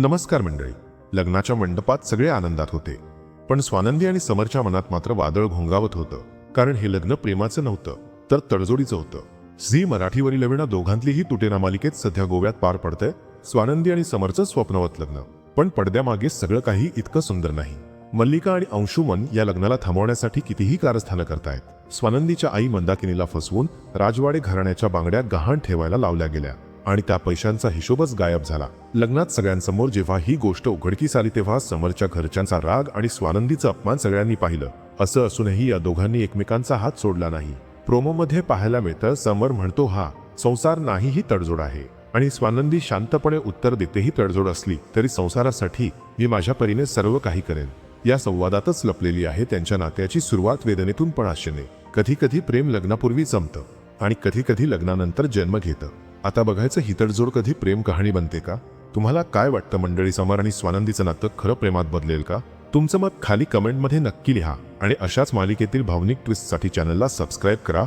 नमस्कार मंडळी. लग्नाच्या मंडपात सगळे आनंदात होते. पण स्वानंदी आणि समरच्या मनात मात्र वादळ घोंगावत होतं. कारण हे लग्न प्रेमाचं नव्हतं तर तडजोडीचं होतं. झी मराठीवरील वेळा दोघांतलीही तुटेना मालिकेत सध्या गोव्यात पार पडतंय स्वानंदी आणि समरचं स्वप्नवत लग्न. पण पडद्यामागे सगळं काही इतकं सुंदर नाही. मल्लिका आणि अंशुमन या लग्नाला थांबवण्यासाठी कितीही कारस्थानं करतायत. स्वानंदीच्या आई मंदाकिनीला फसवून राजवाडे घराण्याच्या बांगड्या गहाण ठेवायला लावल्या गेल्या. आणि त्या पैशांचा हिशोबच गायब झाला. लग्नात सगळ्यांसमोर जेव्हा ही गोष्ट उघडकीस आली तेव्हा समोरच्या घरच्यांचा राग आणि स्वानंदीचा अपमान सगळ्यांनी पाहिलं. असं असूनही या दोघांनी एकमेकांचा हात सोडला नाही. प्रोमोमध्ये पाहायला मिळतं समर म्हणतो हा संसार नाही ही तडजोड आहे. आणि स्वानंदी शांतपणे उत्तर देतेही तडजोड असली तरी संसारासाठी मी माझ्या परीने सर्व काही करेन. या संवादातच लपलेली आहे त्यांच्या नात्याची सुरुवात वेदनेतून पण आशेने कधी कधी प्रेम लग्नापूर्वी जमतं आणि कधी कधी लग्नानंतर जन्म घेतं. आता बघायचं ही तडजोड कधी प्रेम कहाणी बनते का? तुम्हाला काय वाटतं मंडळी समर आणि स्वानंदीचं नातं खरं प्रेमात बदलेल का? तुमचं मत खाली कमेंटमध्ये नक्की लिहा आणि अशाच मालिकेतील भावनिक ट्विस्टसाठी चॅनलला सबस्क्राईब करा.